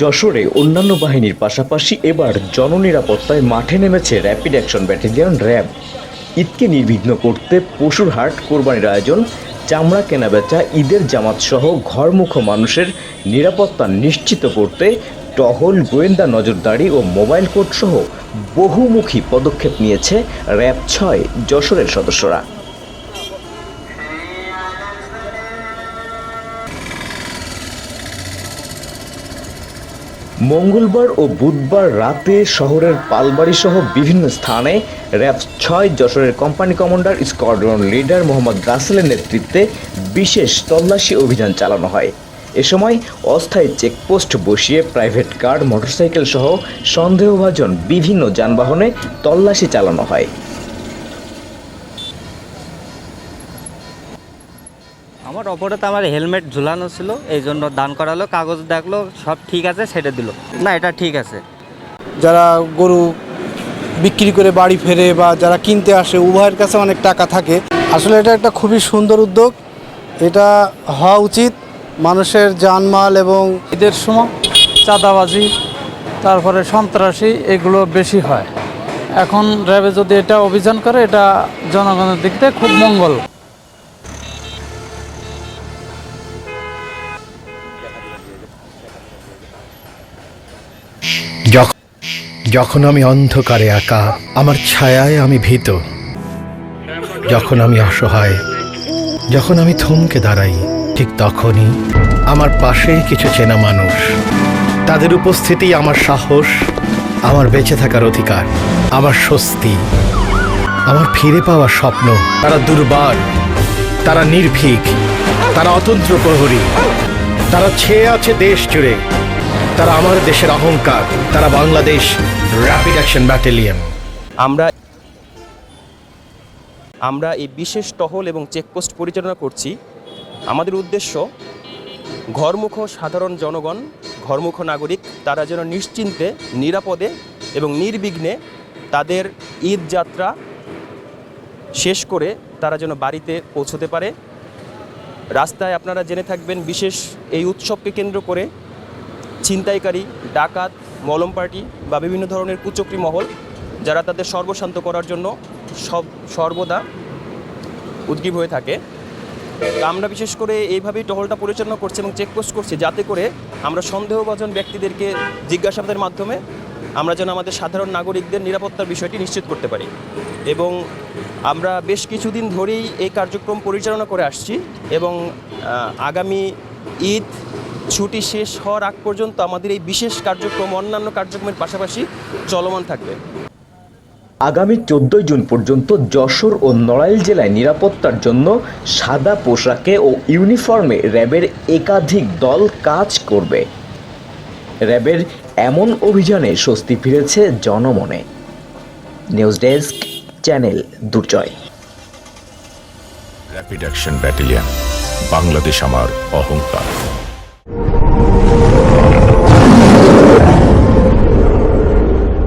যশোরে অন্যান্য বাহিনীর পাশাপাশি এবার জননিরাপত্তায় মাঠে নেমেছে র্যাপিড অ্যাকশন ব্যাটালিয়ন র্যাব ঈদকে নির্বিঘ্ন করতে পশুর হাট, কোরবানির আয়োজন, চামড়া কেনাবেচা ঈদের জামাত সহ ঘরমুখ মানুষের নিরাপত্তা নিশ্চিত করতে টহল, গোয়েন্দা নজরদারি ও মোবাইল কোর্ট সহ বহুমুখী পদক্ষেপ নিয়েছে র্যাব ছয়, যশোরের সদস্যরা। মঙ্গলবার ও বুধবার রাতে শহরের পালবাড়ি সহ বিভিন্ন স্থানে র্যাব ছয় যশোরের company commander, squadron leader Mohammad রাসেলের নেতৃত্বে বিশেষ তল্লাশি অভিযান চালানো হয়। এ সময় অস্থায়ী চেকপোস্ট বসিয়ে প্রাইভেট কার, মোটরসাইকেল সহ সন্দেহভাজন বিভিন্ন যানবাহনে তল্লাশি চালানো হয়। আমার অপরাধ আমার হেলমেট ঝুলানো ছিল, এই জন্য দান করালো, কাগজ দেখল, সব ঠিক আছে, সেটা দিল। না, এটা ঠিক আছে। যারা গরু বিক্রি করে বাড়ি ফেরে বা যারা কিনতে আসে, উভয়ের কাছে অনেক টাকা থাকে। আসলে এটা একটা খুবই সুন্দর উদ্যোগ। এটা হওয়া উচিত মানুষের জানমাল এবং ঈদের সময় চাঁদাবাজি, তারপরে সন্ত্রাসী, এগুলো বেশি হয়। এখন র্যাবে যদি এটা অভিযান করে, এটা জনগণের দিক থেকে খুব মঙ্গল। যখন আমি অন্ধকারে একা, আমার ছায়ায় আমি ভীত। যখন আমি অসহায়, যখন আমি থমকে দাঁড়াই, ঠিক তখনই আমার পাশে কিছু চেনা মানুষ। তাদের উপস্থিতি আমার সাহস, আমার বেঁচে থাকার অধিকার, আমার স্বস্তি, আমার ফিরে পাওয়ার স্বপ্ন। তারা দুর্বার তারা নির্ভীক, তারা অতন্ত্র প্রহরী, তারা ছেয়ে আছে দেশ জুড়ে। তারা আমার দেশের অহংকার, তারা বাংলাদেশ র্যাপিড অ্যাকশন ব্যাটালিয়ন আমরা আমরা এই বিশেষ টহল এবং চেকপোস্ট পরিচালনা করছি। আমাদের উদ্দেশ্য, ঘরমুখ সাধারণ জনগণ, ঘরমুখ নাগরিক, তারা যেন নিশ্চিন্তে, নিরাপদে এবং নির্বিঘ্নে তাদের ঈদ যাত্রা শেষ করে তারা যেন বাড়িতে পৌঁছতে পারে। রাস্তায় আপনারা জেনে থাকবেন, বিশেষ এই উৎসবকে কেন্দ্র করে ছিনতাইকারী, ডাকাত, মলম পার্টি বা বিভিন্ন ধরনের কুচক্রি মহল যারা তাদের সর্বশান্ত করার জন্য সব, সর্বদা উদ্গীব হয়ে থাকে। আমরা বিশেষ করে এইভাবেই টহলটা পরিচালনা করছি এবং চেকপোস্ট করছি যাতে করে আমরা সন্দেহভাজন ব্যক্তিদেরকে জিজ্ঞাসাবাদের মাধ্যমে আমরা যেন আমাদের সাধারণ নাগরিকদের নিরাপত্তার বিষয়টি নিশ্চিত করতে পারি। এবং আমরা বেশ কিছুদিন ধরেই এই কার্যক্রম পরিচালনা করে আসছি এবং আগামী ঈদ ছুটি শেষ হওয়ার আগ পর্যন্ত আমাদের এই বিশেষ কার্যক্রম অন্যান্য কার্যক্রমের পাশাপাশি চলমান থাকবে। আগামী চোদ্দই জুন পর্যন্ত যশোর ও নড়াইল জেলায় নিরাপত্তার জন্য সাদা পোশাকে ও ইউনিফর্মে র্যাবের একাধিক দল কাজ করবে। র্যাবের এমন অভিযানে স্বস্তি ফিরেছে জনমনে। News desk channel Durjoy. Rapid action battalion Bangladesh আমার অহংকার।